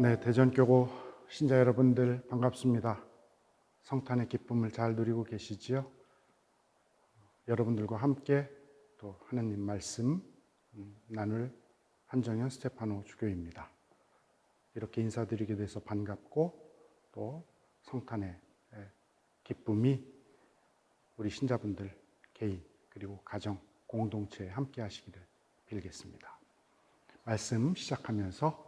네, 대전교구 신자 여러분들 반갑습니다. 성탄의 기쁨을 잘 누리고 계시지요? 여러분들과 함께 또 하나님 말씀 음, 나눌 한정현 스테파노 주교입니다. 이렇게 인사드리게 돼서 반갑고 또 성탄의 예, 기쁨이 우리 신자분들 개인 그리고 가정 공동체에 함께 하시기를 빌겠습니다. 말씀 시작하면서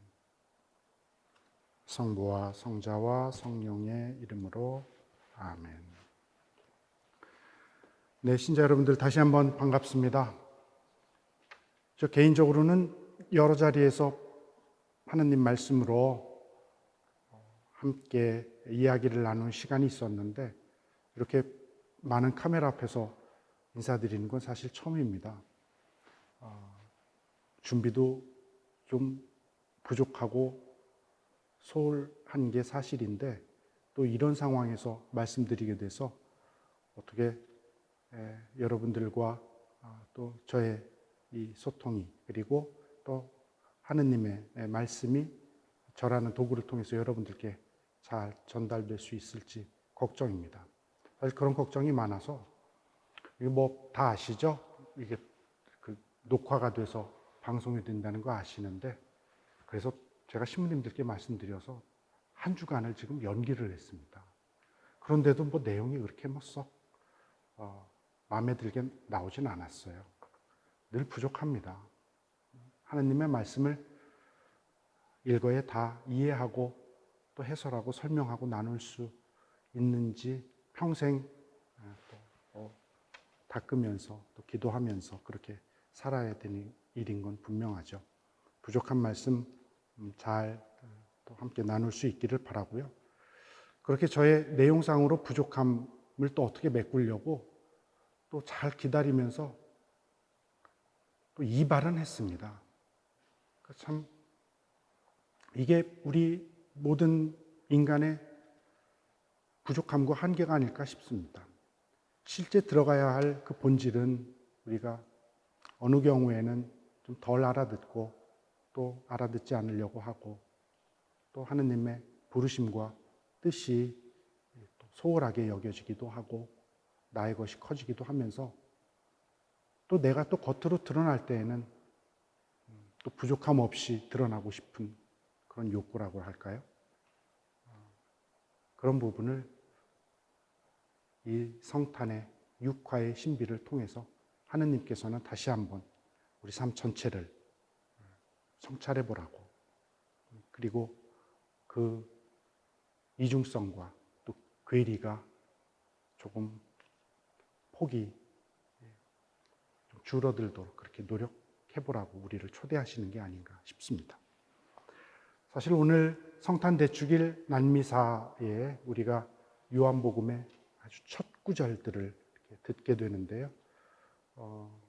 성부와 성자와 성령의 이름으로 아멘. 네, 신자 여러분들 다시 한번 반갑습니다. 저 개인적으로는 여러 자리에서 하나님 말씀으로 함께 이야기를 나눈 시간이 있었는데 이렇게 많은 카메라 앞에서 인사드리는 건 사실 처음입니다. 어, 준비도 좀 부족하고 소홀한 게 사실인데 또 이런 상황에서 말씀드리게 돼서 어떻게 에, 여러분들과 아, 또 저의 이 소통이 그리고 또 하느님의 에, 말씀이 저라는 도구를 통해서 여러분들께 잘 전달될 수 있을지 걱정입니다. 사실 그런 걱정이 많아서 뭐 다 아시죠? 이게 그 녹화가 돼서 방송이 된다는 거 아시는데 그래서 제가 신부님들께 말씀드려서 한 주간을 지금 연기를 했습니다. 그런데도 뭐 내용이 그렇게 뭐썩 어, 마음에 들게 나오진 않았어요. 늘 부족합니다. 하나님의 말씀을 읽어야 다 이해하고 또 해설하고 설명하고 나눌 수 있는지 평생 어, 또 어, 닦으면서 또 기도하면서 그렇게 살아야 되는 일인 건 분명하죠. 부족한 말씀 음, 잘 또 함께 나눌 수 있기를 바라고요. 그렇게 저의 내용상으로 부족함을 또 어떻게 메꾸려고 또 잘 기다리면서 또 이발은 했습니다. 그참 이게 우리 모든 인간의 부족함과 한계가 아닐까 싶습니다. 실제 들어가야 할 그 본질은 우리가 어느 경우에는 좀 덜 알아듣고 또 알아듣지 않으려고 하고 또 하느님의 부르심과 뜻이 소홀하게 여겨지기도 하고 나의 것이 커지기도 하면서 또 내가 또 겉으로 드러날 때에는 또 부족함 없이 드러나고 싶은 그런 욕구라고 할까요? 그런 부분을 이 성탄의 육화의 신비를 통해서 하느님께서는 다시 한번 우리 삶 전체를 성찰해 보라고. 그리고 그 이중성과 또 괴리가 조금 폭이 좀 줄어들도록 그렇게 노력해 보라고 우리를 초대하시는 게 아닌가 싶습니다. 사실 오늘 성탄 대축일 난미사에 우리가 요한복음의 아주 첫 구절들을 듣게 되는데요. 어,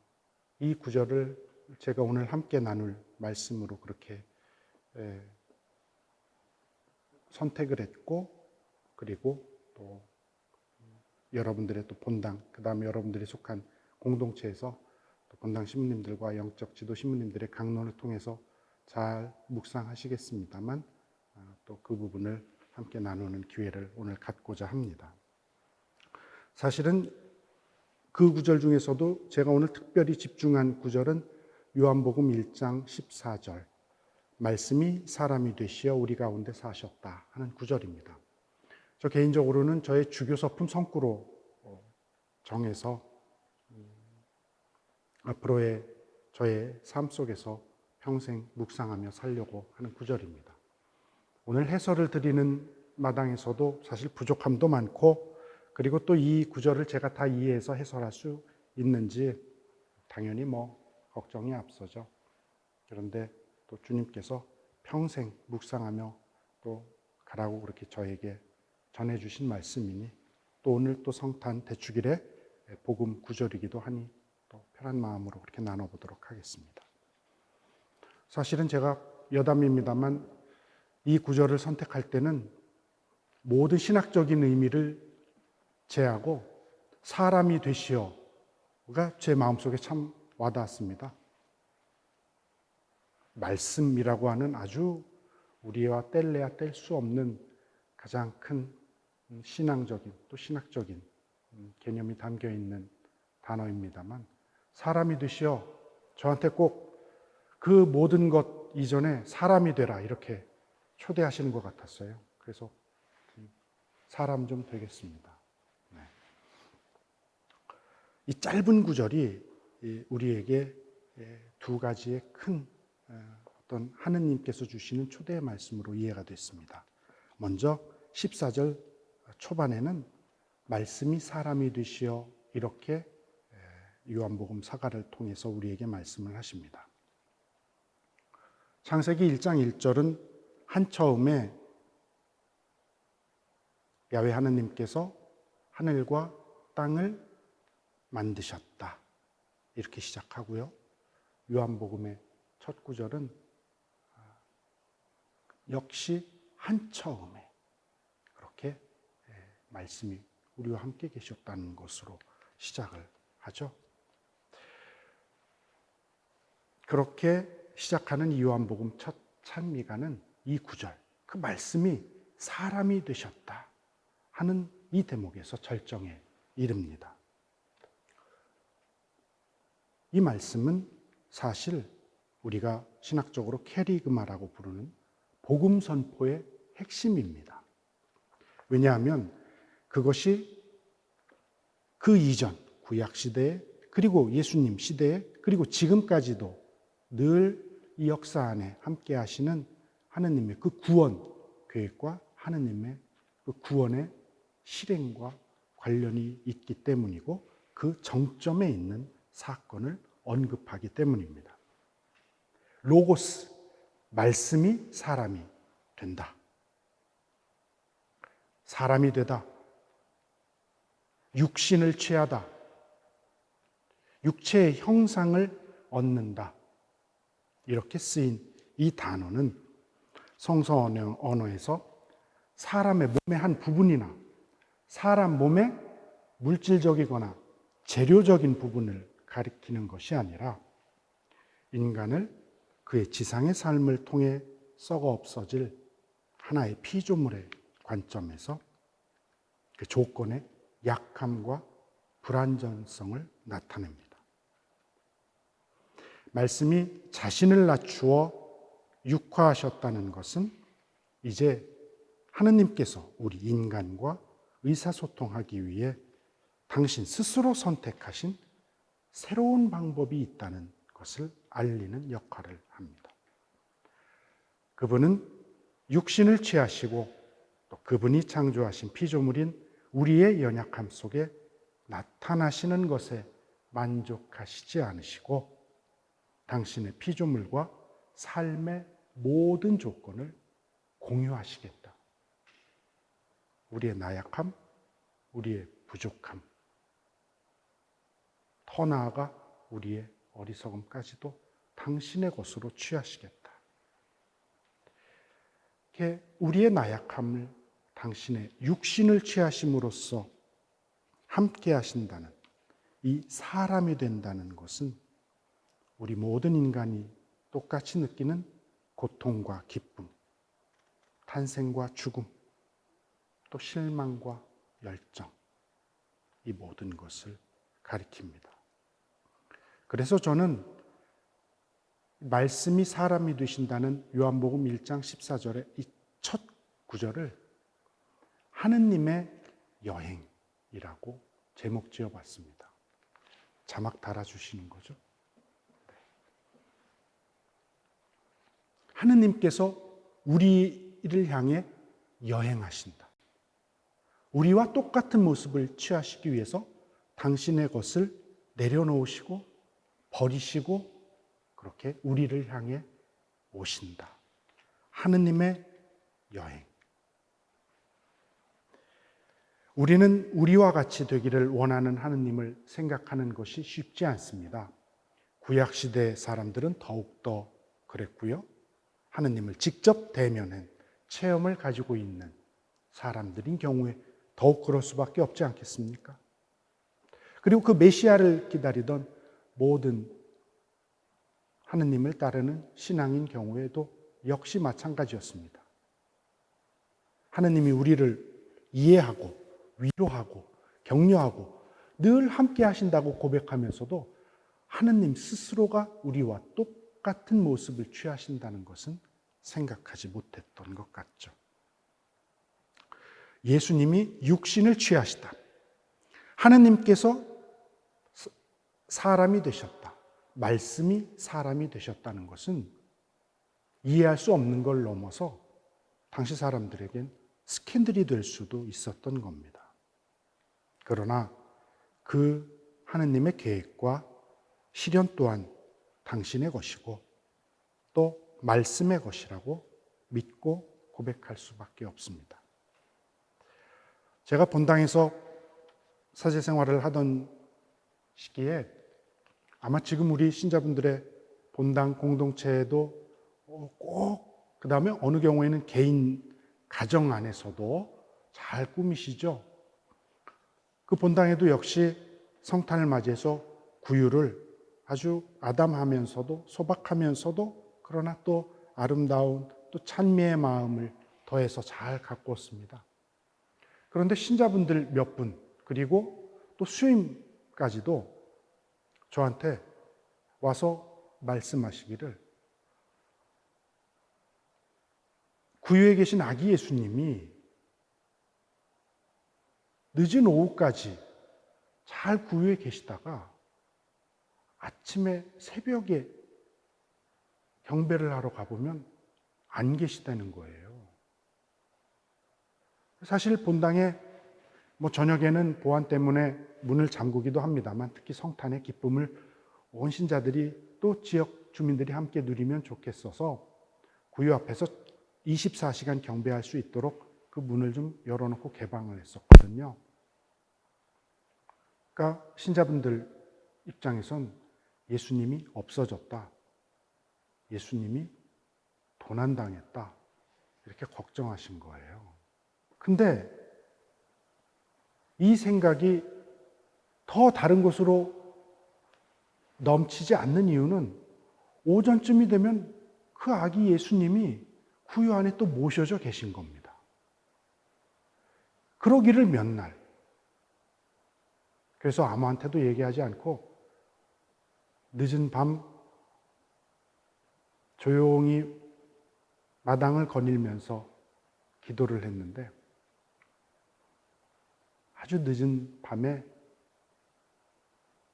이 구절을 제가 오늘 함께 나눌 말씀으로 그렇게 에, 선택을 했고 그리고 또 여러분들의 또 본당 그다음에 여러분들이 속한 공동체에서 또 본당 신부님들과 영적 지도 신부님들의 강론을 통해서 잘 묵상하시겠습니다만 아, 또그 부분을 함께 나누는 기회를 오늘 갖고자 합니다. 사실은 그 구절 중에서도 제가 오늘 특별히 집중한 구절은 요한복음 1장 14절 말씀이 사람이 되시어 우리 가운데 사셨다 하는 구절입니다. 저 개인적으로는 저의 주교 서품 성구로 어, 정해서 음, 앞으로의 저의 삶 속에서 평생 묵상하며 살려고 하는 구절입니다. 오늘 해설을 드리는 마당에서도 사실 부족함도 많고 그리고 또 이 구절을 제가 다 이해해서 해설할 수 있는지 당연히 뭐 걱정이 앞서죠. 그런데 또 주님께서 평생 묵상하며 또 가라고 그렇게 저에게 전해주신 말씀이니 또 오늘 또 성탄 대축일의 복음 구절이기도 하니 또 편한 마음으로 그렇게 나눠보도록 하겠습니다. 사실은 제가 여담입니다만 이 구절을 선택할 때는 모든 신학적인 의미를 제하고 사람이 되시오가 제 마음속에 참 와닿았습니다. 말씀이라고 하는 아주 우리와 뗄래야 뗄 수 없는 가장 큰 신앙적인 또 신학적인 개념이 담겨 있는 단어입니다만 사람이 되시어 저한테 꼭 그 모든 것 이전에 사람이 되라 이렇게 초대하시는 것 같았어요. 그래서 사람 좀 되겠습니다. 네. 이 짧은 구절이 우리에게 두 가지의 큰 어떤 하느님께서 주시는 초대의 말씀으로 이해가 됐습니다. 먼저 14절 초반에는 말씀이 사람이 되시어 이렇게 요한복음 사가를 통해서 우리에게 말씀을 하십니다. 창세기 1장 1절은 한 처음에 야외 하나님께서 하늘과 땅을 만드셨다. 이렇게 시작하고요. 요한복음의 첫 구절은 역시 한 처음에 그렇게 말씀이 우리와 함께 계셨다는 것으로 시작을 하죠. 그렇게 시작하는 요한복음 첫 찬미가는 이 구절, 그 말씀이 사람이 되셨다 하는 이 대목에서 절정에 이릅니다. 이 말씀은 사실 우리가 신학적으로 캐리그마라고 부르는 복음 선포의 핵심입니다. 왜냐하면 그것이 그 이전 구약 시대에 그리고 예수님 시대에 그리고 지금까지도 늘 이 역사 안에 함께 하시는 하느님의 그 구원 계획과 하느님의 그 구원의 실행과 관련이 있기 때문이고 그 정점에 있는 사건을 언급하기 때문입니다. 로고스, 말씀이 사람이 된다. 사람이 되다. 육신을 취하다. 육체의 형상을 얻는다. 이렇게 쓰인 이 단어는 성서 언어에서 사람의 몸의 한 부분이나 사람 몸의 물질적이거나 재료적인 부분을 가리키는 것이 아니라 인간을 그의 지상의 삶을 통해 썩어 없어질 하나의 피조물의 관점에서 그 조건의 약함과 불안전성을 나타냅니다. 말씀이 자신을 낮추어 육화하셨다는 것은 이제 하느님께서 우리 인간과 의사소통하기 위해 당신 스스로 선택하신 새로운 방법이 있다는 것을 알리는 역할을 합니다. 그분은 육신을 취하시고 또 그분이 창조하신 피조물인 우리의 연약함 속에 나타나시는 것에 만족하시지 않으시고 당신의 피조물과 삶의 모든 조건을 공유하시겠다. 우리의 나약함, 우리의 부족함, 더 나아가 우리의 어리석음까지도 당신의 것으로 취하시겠다. 이렇게 우리의 나약함을 당신의 육신을 취하심으로써 함께 하신다는 이 사람이 된다는 것은 우리 모든 인간이 똑같이 느끼는 고통과 기쁨, 탄생과 죽음, 또 실망과 열정, 이 모든 것을 가리킵니다. 그래서 저는 말씀이 사람이 되신다는 요한복음 1장 14절의 이 첫 구절을 하느님의 여행이라고 제목 지어 봤습니다. 자막 달아 주시는 거죠. 하느님께서 우리를 향해 여행하신다. 우리와 똑같은 모습을 취하시기 위해서 당신의 것을 내려놓으시고 버리시고 그렇게 우리를 향해 오신다. 하느님의 여행. 우리는 우리와 같이 되기를 원하는 하느님을 생각하는 것이 쉽지 않습니다. 구약 시대 사람들은 더욱더 그랬고요. 하느님을 직접 대면한 체험을 가지고 있는 사람들인 경우에 더욱 그럴 수밖에 없지 않겠습니까? 그리고 그 메시아를 기다리던 모든 하느님을 따르는 신앙인 경우에도 역시 마찬가지였습니다. 하느님이 우리를 이해하고 위로하고 격려하고 늘 함께 하신다고 고백하면서도 하느님 스스로가 우리와 똑같은 모습을 취하신다는 것은 생각하지 못했던 것 같죠. 예수님이 육신을 취하시다. 하느님께서 사람이 되셨다. 말씀이 사람이 되셨다는 것은 이해할 수 없는 걸 넘어서 당시 사람들에겐 스캔들이 될 수도 있었던 겁니다. 그러나 그 하느님의 계획과 실현 또한 당신의 것이고 또 말씀의 것이라고 믿고 고백할 수밖에 없습니다. 제가 본당에서 사제 생활을 하던 시기에 아마 지금 우리 신자분들의 본당 공동체에도 꼭 그 다음에 어느 경우에는 개인 가정 안에서도 잘 꾸미시죠. 그 본당에도 역시 성탄을 맞이해서 구유를 아주 아담하면서도 소박하면서도 그러나 또 아름다운 또 찬미의 마음을 더해서 잘 가꾸었습니다. 그런데 신자분들 몇 분, 그리고 또 수임까지도 저한테 와서 말씀하시기를 구유에 계신 아기 예수님이 늦은 오후까지 잘 구유에 계시다가 아침에 새벽에 경배를 하러 가보면 안 계시다는 거예요. 사실 본당에 뭐 저녁에는 보안 때문에 문을 잠그기도 합니다만 특히 성탄의 기쁨을 온 신자들이 또 지역 주민들이 함께 누리면 좋겠어서 구유 앞에서 24시간 경배할 수 있도록 그 문을 좀 열어놓고 개방을 했었거든요. 그러니까 신자분들 입장에선 예수님이 없어졌다. 예수님이 도난당했다. 이렇게 걱정하신 거예요. 근데 이 생각이 더 다른 곳으로 넘치지 않는 이유는 오전쯤이 되면 그 아기 예수님이 구유 안에 또 모셔져 계신 겁니다. 그러기를 몇 날. 그래서 아무한테도 얘기하지 않고 늦은 밤 조용히 마당을 거닐면서 기도를 했는데 아주 늦은 밤에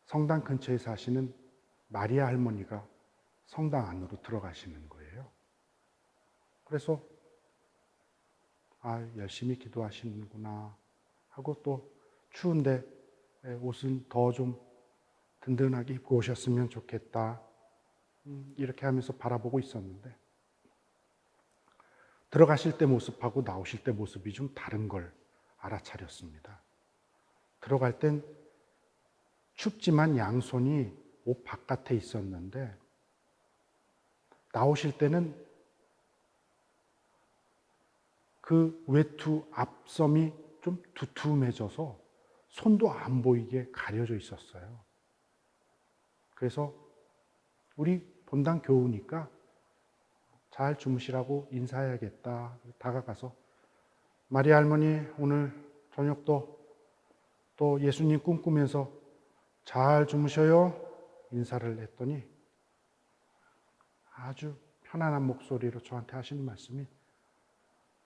성당 근처에 사시는 마리아 할머니가 성당 안으로 들어가시는 거예요. 그래서 아, 열심히 기도하시는구나 하고 또 추운데 옷은 더 좀 든든하게 입고 오셨으면 좋겠다. 음, 이렇게 하면서 바라보고 있었는데 들어가실 때 모습하고 나오실 때 모습이 좀 다른 걸 알아차렸습니다. 들어갈 땐 춥지만 양손이 옷 바깥에 있었는데 나오실 때는 그 외투 앞섬이 좀 두툼해져서 손도 안 보이게 가려져 있었어요. 그래서 우리 본당 교우니까 잘 주무시라고 인사해야겠다. 다가가서 마리 할머니 오늘 저녁도 또 예수님 꿈꾸면서 잘 주무셔요. 인사를 했더니 아주 편안한 목소리로 저한테 하시는 말씀이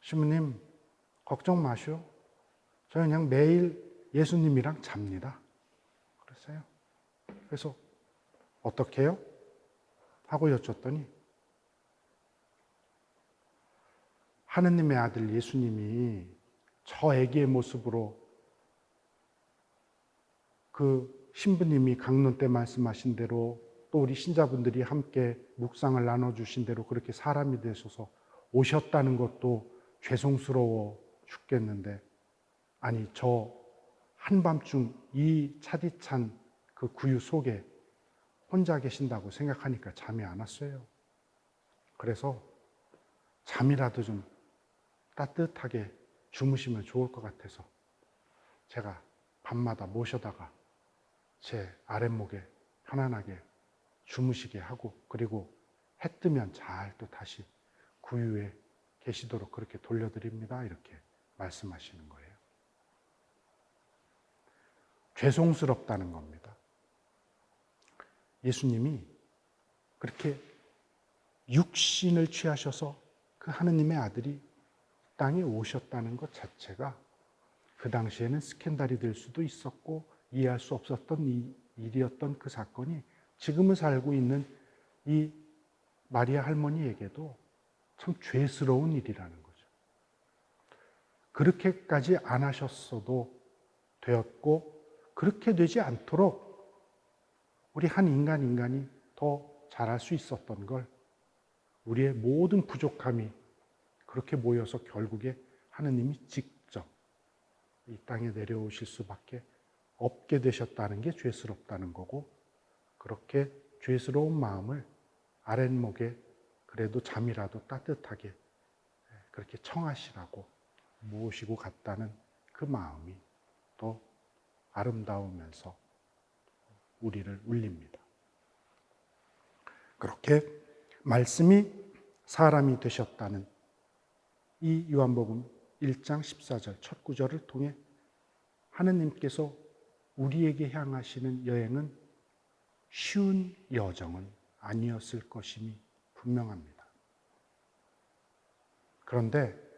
신부님, 걱정 마시오. 저 그냥 매일 예수님이랑 잡니다. 그랬어요. 그래서 어떻게 해요? 하고 여쭸더니 하느님의 아들 예수님이 저 애기의 모습으로 그 신부님이 강론 때 말씀하신 대로 또 우리 신자분들이 함께 묵상을 나눠주신 대로 그렇게 사람이 되셔서 오셨다는 것도 죄송스러워 죽겠는데 아니 저 한밤중 이 차디찬 그 구유 속에 혼자 계신다고 생각하니까 잠이 안 왔어요. 그래서 잠이라도 좀 따뜻하게 주무시면 좋을 것 같아서 제가 밤마다 모셔다가 제 아랫목에 편안하게 주무시게 하고 그리고 해 뜨면 잘 또 다시 구유에 계시도록 그렇게 돌려드립니다. 이렇게 말씀하시는 거예요. 죄송스럽다는 겁니다. 예수님이 그렇게 육신을 취하셔서 그 하느님의 아들이 땅에 오셨다는 것 자체가 그 당시에는 스캔들이 될 수도 있었고 이해할 수 없었던 이 일이었던 그 사건이 지금을 살고 있는 이 마리아 할머니에게도 참 죄스러운 일이라는 거죠. 그렇게까지 안 하셨어도 되었고 그렇게 되지 않도록 우리 한 인간 인간이 더 잘할 수 있었던 걸 우리의 모든 부족함이 그렇게 모여서 결국에 하느님이 직접 이 땅에 내려오실 수밖에 없게 되셨다는 게 죄스럽다는 거고 그렇게 죄스러운 마음을 아랫목에 그래도 잠이라도 따뜻하게 그렇게 청하시라고 모시고 갔다는 그 마음이 또 아름다우면서 우리를 울립니다. 그렇게 말씀이 사람이 되셨다는 이 요한복음 1장 14절 첫 구절을 통해 하느님께서 우리에게 향하시는 여행은 쉬운 여정은 아니었을 것임이 분명합니다. 그런데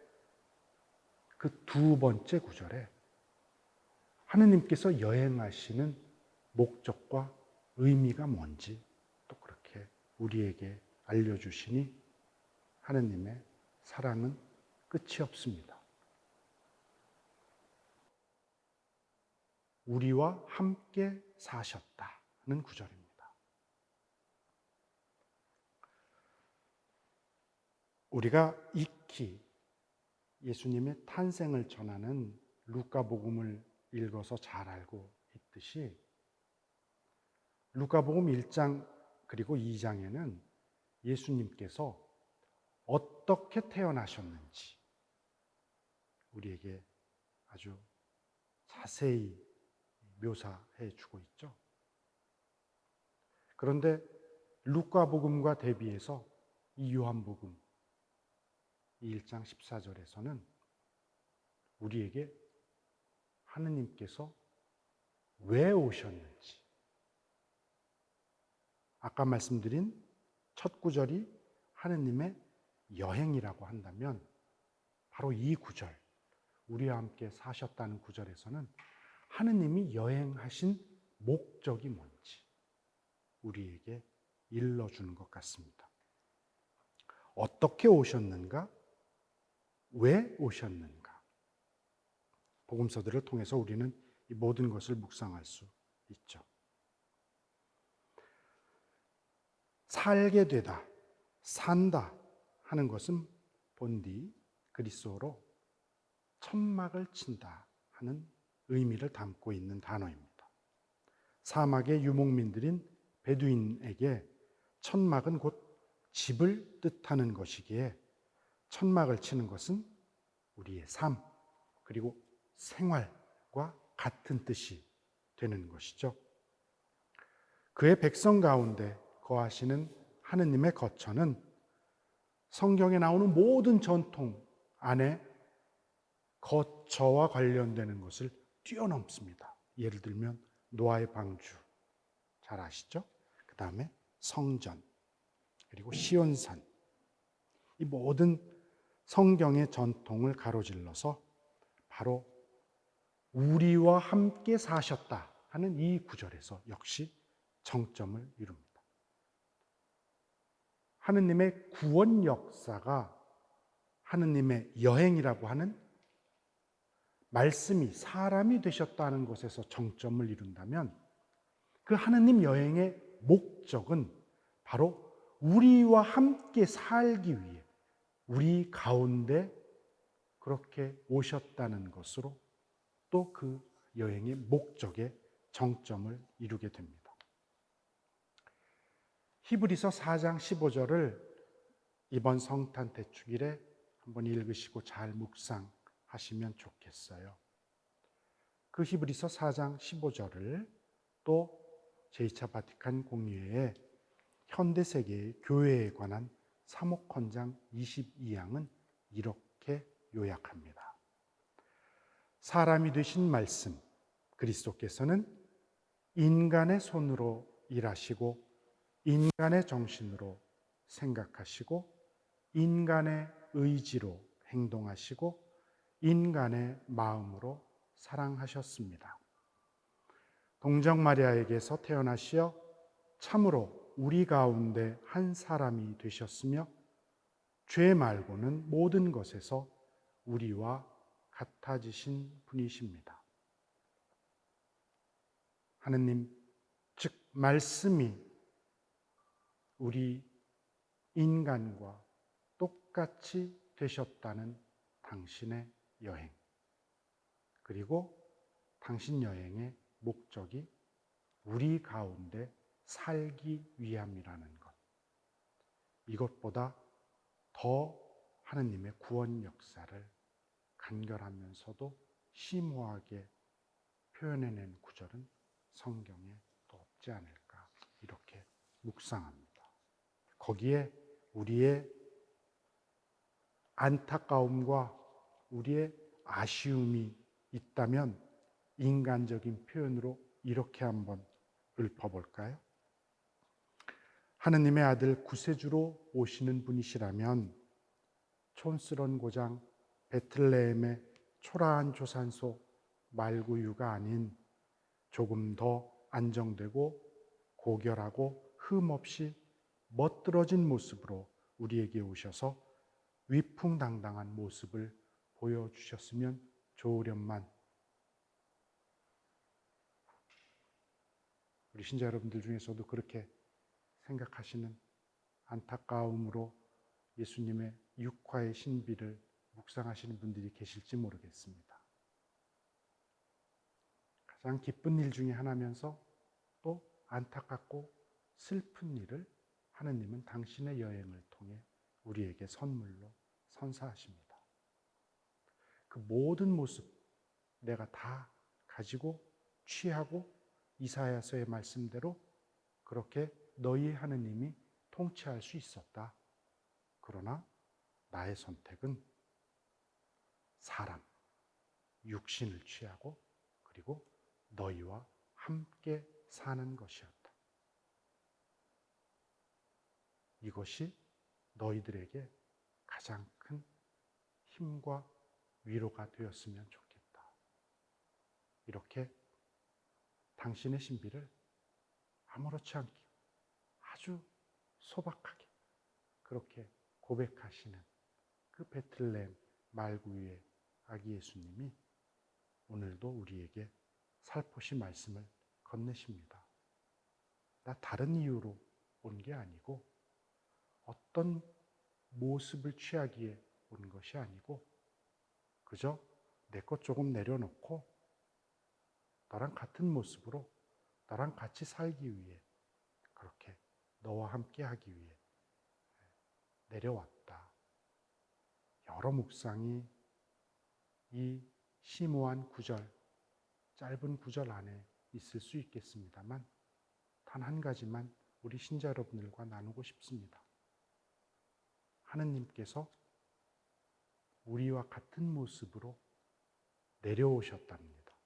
그 두 번째 구절에 하느님께서 여행하시는 목적과 의미가 뭔지 또 그렇게 우리에게 알려주시니 하느님의 사랑은 끝이 없습니다. 우리와 함께 사셨다는 구절입니다. 우리가 익히 예수님의 탄생을 전하는 루카복음을 읽어서 잘 알고 있듯이 루카복음 1장 그리고 2장에는 예수님께서 어떻게 태어나셨는지 우리에게 아주 자세히 묘사해 주고 있죠. 그런데 루카복음과 대비해서 이 요한복음 이 1장 14절에서는 우리에게 하느님께서 왜 오셨는지 아까 말씀드린 첫 구절이 하느님의 여행이라고 한다면 바로 이 구절 우리와 함께 사셨다는 구절에서는 하느님이 여행하신 목적이 뭔지 우리에게 일러주는 것 같습니다. 어떻게 오셨는가? 왜 오셨는가? 복음서들을 통해서 우리는 이 모든 것을 묵상할 수 있죠. 살게 되다, 산다 하는 것은 본디 그리스어로 천막을 친다 하는 의미를 담고 있는 단어입니다. 사막의 유목민들인 베두인에게 천막은 곧 집을 뜻하는 것이기에 천막을 치는 것은 우리의 삶 그리고 생활과 같은 뜻이 되는 것이죠. 그의 백성 가운데 거하시는 하느님의 거처는 성경에 나오는 모든 전통 안에 거처와 관련되는 것을 뛰어넘습니다. 예를 들면 노아의 방주 잘 아시죠? 그 다음에 성전 그리고 시온산 이 모든 성경의 전통을 가로질러서 바로 우리와 함께 사셨다 하는 이 구절에서 역시 정점을 이룹니다. 하느님의 구원 역사가 하느님의 여행이라고 하는 말씀이 사람이 되셨다는 것에서 정점을 이룬다면 그 하느님 여행의 목적은 바로 우리와 함께 살기 위해 우리 가운데 그렇게 오셨다는 것으로 또 그 여행의 목적의 정점을 이루게 됩니다. 히브리서 4장 15절을 이번 성탄 대축일에 한번 읽으시고 잘 묵상 하시면 좋겠어요. 그 히브리서 4장 15절을 또 제2차 바티칸 공의회의 현대 세계의 교회에 관한 사목헌장 22항은 이렇게 요약합니다. 사람이 되신 말씀 그리스도께서는 인간의 손으로 일하시고 인간의 정신으로 생각하시고 인간의 의지로 행동하시고 인간의 마음으로 사랑하셨습니다. 동정 마리아에게서 태어나시어 참으로 우리 가운데 한 사람이 되셨으며 죄 말고는 모든 것에서 우리와 같아지신 분이십니다. 하느님, 즉, 말씀이 우리 인간과 똑같이 되셨다는 당신의 여행. 그리고 당신 여행의 목적이 우리 가운데 살기 위함이라는 것. 이것보다 더 하느님의 구원 역사를 간결하면서도 심오하게 표현해낸 구절은 성경에 또 없지 않을까 이렇게 묵상합니다. 거기에 우리의 안타까움과 우리의 아쉬움이 있다면 인간적인 표현으로 이렇게 한번 읊어볼까요? 하느님의 아들 구세주로 오시는 분이시라면 촌스런 고장 베틀레헴의 초라한 조산소 말구유가 아닌 조금 더 안정되고 고결하고 흠 없이 멋들어진 모습으로 우리에게 오셔서 위풍당당한 모습을 보여주셨으면 좋으련만 우리 신자 여러분들 중에서도 그렇게 생각하시는 안타까움으로 예수님의 육화의 신비를 묵상하시는 분들이 계실지 모르겠습니다. 가장 기쁜 일 중에 하나면서 또 안타깝고 슬픈 일을 하느님은 당신의 여행을 통해 우리에게 선물로 선사하십니다. 그 모든 모습 내가 다 가지고 취하고 이사야서의 말씀대로 그렇게 너희 하느님이 통치할 수 있었다. 그러나 나의 선택은 사람, 육신을 취하고 그리고 너희와 함께 사는 것이었다. 이것이 너희들에게 가장 큰 힘과 위로가 되었으면 좋겠다. 이렇게 당신의 신비를 아무렇지 않게 아주 소박하게 그렇게 고백하시는 그 베틀레헴 말구유의 아기 예수님이 오늘도 우리에게 살포시 말씀을 건네십니다. 나 다른 이유로 온 게 아니고 어떤 모습을 취하기에 온 것이 아니고 그저 내 것 조금 내려놓고 나랑 같은 모습으로 나랑 같이 살기 위해 그렇게 너와 함께 하기 위해 내려왔다. 여러 묵상이 이 심오한 구절, 짧은 구절 안에 있을 수 있겠습니다만 단 한 가지만 우리 신자 여러분들과 나누고 싶습니다. 하느님께서 우리와 같은 모습으로 내려오셨답니다.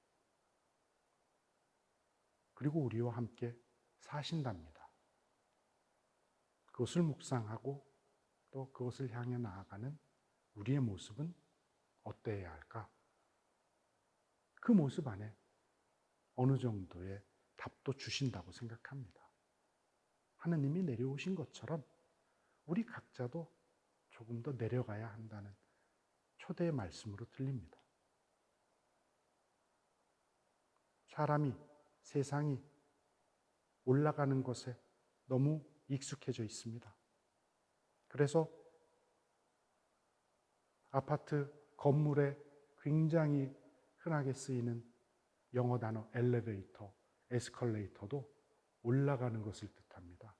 그리고 우리와 함께 사신답니다. 그것을 묵상하고 또 그것을 향해 나아가는 우리의 모습은 어때야 할까? 그 모습 안에 어느 정도의 답도 주신다고 생각합니다. 하느님이 내려오신 것처럼 우리 각자도 조금 더 내려가야 한다는 초대의 말씀으로 들립니다. 사람이, 세상이 올라가는 것에 너무 익숙해져 있습니다. 그래서 아파트 건물에 굉장히 흔하게 쓰이는 영어 단어 엘리베이터, 에스컬레이터도 올라가는 것을 뜻합니다.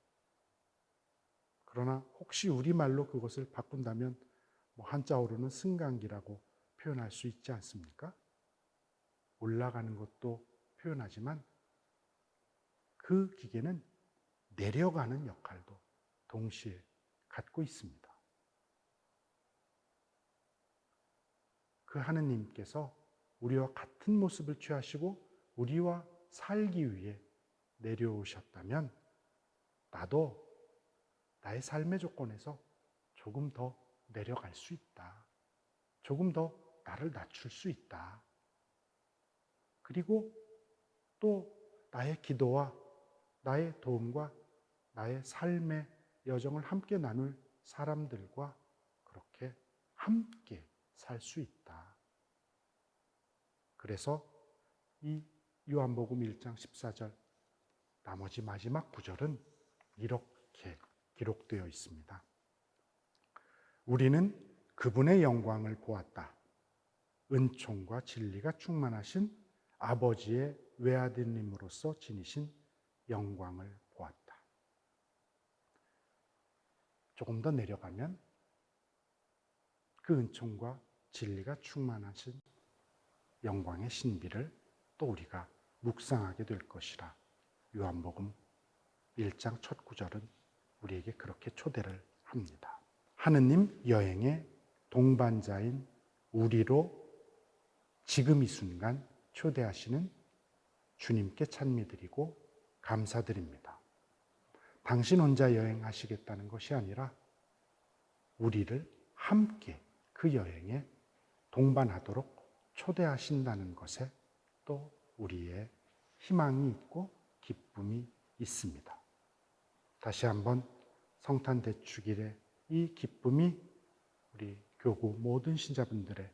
그러나 혹시 우리말로 그것을 바꾼다면 뭐 한자어로는 승강기라고 표현할 수 있지 않습니까? 올라가는 것도 표현하지만 그 기계는 내려가는 역할도 동시에 갖고 있습니다. 그 하느님께서 우리와 같은 모습을 취하시고 우리와 살기 위해 내려오셨다면 나도 나의 삶의 조건에서 조금 더 내려갈 수 있다. 조금 더 나를 낮출 수 있다. 그리고 또 나의 기도와 나의 도움과 나의 삶의 여정을 함께 나눌 사람들과 그렇게 함께 살 수 있다. 그래서 이 요한복음 1장 14절 나머지 마지막 구절은 이렇게 기록되어 있습니다. 우리는 그분의 영광을 보았다. 은총과 진리가 충만하신 아버지의 외아들님으로서 지니신 영광을 보았다. 조금 더 내려가면 그 은총과 진리가 충만하신 영광의 신비를 또 우리가 묵상하게 될 것이라 요한복음 1장 첫 구절은 우리에게 그렇게 초대를 합니다. 하느님 여행의 동반자인 우리로 지금 이 순간 초대하시는 주님께 찬미드리고 감사드립니다. 당신 혼자 여행하시겠다는 것이 아니라 우리를 함께 그 여행에 동반하도록 초대하신다는 것에 또 우리의 희망이 있고 기쁨이 있습니다. 다시 한번 성탄 대축일의 이 기쁨이 우리 교구 모든 신자분들의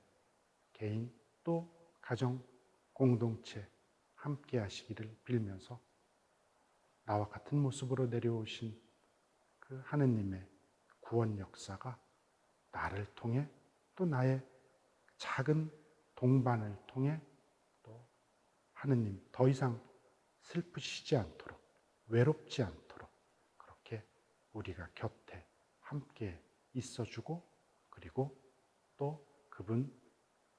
개인 또 가정 공동체 함께 하시기를 빌면서 나와 같은 모습으로 내려오신 그 하느님의 구원 역사가 나를 통해 또 나의 작은 동반을 통해 또 하느님 더 이상 슬프시지 않도록 외롭지 않도록 그렇게 우리가 곁에 있어주고 그리고 또 그분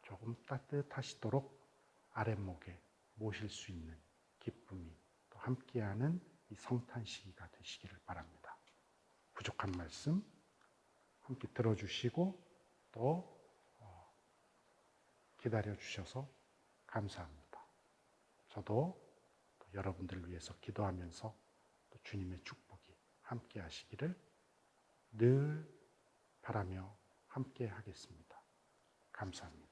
조금 따뜻하시도록 아랫목에 모실 수 있는 기쁨이 또 함께하는 이 성탄 시기가 되시기를 바랍니다. 부족한 말씀 함께 들어주시고 또 어, 기다려 주셔서 감사합니다. 저도 여러분들을 위해서 기도하면서 또 주님의 축복이 함께 하시기를 늘 바라며 함께 하겠습니다. 감사합니다.